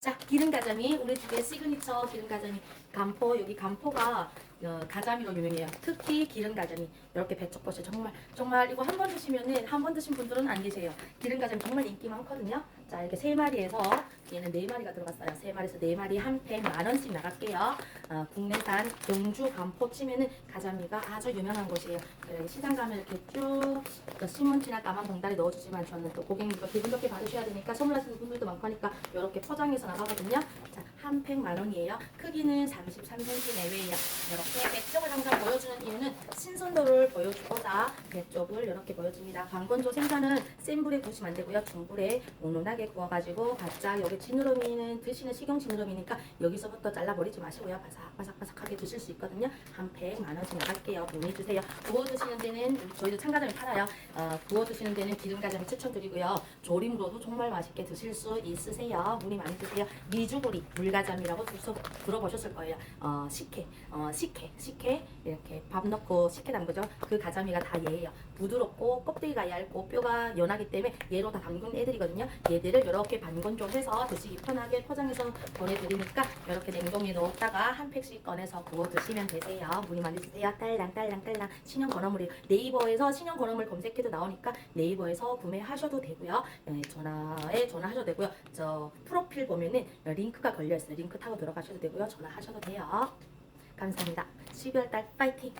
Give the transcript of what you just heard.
자, 기름 가자미 우리 집의 시그니처 기름 가자미 간포 여기 간포가 어, 가자미로 유명해요. 특히 기름 가자미 이렇게 배쪽버섯 정말 정말 이거 한 번 드시면은 한 번 드신 분들은 안 계세요. 기름 가자미 정말 인기 많거든요. 자 이렇게 세 마리에서 얘는 네 마리가 들어갔어요. 세 마리에서 네 마리 한 팩 만 원씩 나갈게요. 어, 국내산 영주 간포 치면은 가자미가 아주 유명한 곳이에요. 그래서 시장 가면 이렇게 쭉 어, 신문지나 까만 봉다리 넣어주지만 저는 또 고객님과 기분 좋게 받으셔야 되니까 선물하시는 분들도 많고 하니까 이렇게 포장해서 나가거든요. 자, 한 팩 만 원이에요. 크기는 33cm 내외예요. 이렇게 배쪽을 항상 보여주는 이유는 보여주고자 배쪽을 이렇게 보여줍니다. 방건조 생선은 센 불에 구우시면 안 되고요. 중불에 온온하게 구워가지고 바짝 여기 지느러미는 드시는 식용 지느러미니까 여기서부터 잘라버리지 마시고요. 바삭바삭바삭하게 드실 수 있거든요. 한 팩 만 원씩 나갈게요. 문의 주세요. 구워 드시는 데는 저희도 참가자미 팔아요. 어, 구워 드시는 데는 기름가자미 추천드리고요. 조림으로도 정말 맛있게 드실 수 있으세요. 문의 많이 주세요. 미주구리 물가자미라고 들어보셨을 거예요. 어, 식혜, 어, 식혜, 식혜 이렇게 밥 넣고 식혜 담그죠. 그 가자미가 다 얘예요. 부드럽고 껍데기가 얇고 뼈가 연하기 때문에 얘로 다 담근 애들이거든요. 얘들을 이렇게 반건조해서 드시기 편하게 포장해서 보내드리니까 이렇게 냉동에 넣었다가 한 팩씩 꺼내서 구워 드시면 되세요. 문의 많이 주세요. 딸랑 딸랑 딸랑 신형 건어물이에요. 네이버에서 신형 건어물 검색해도 나오니까 네이버에서 구매하셔도 되고요. 네, 전화에 전화하셔도 되고요. 저 프로필 보면은 링크가 걸려 있어요. 링크 타고 들어가셔도 되고요. 전화하셔도 돼요. 감사합니다. 12월 달 파이팅!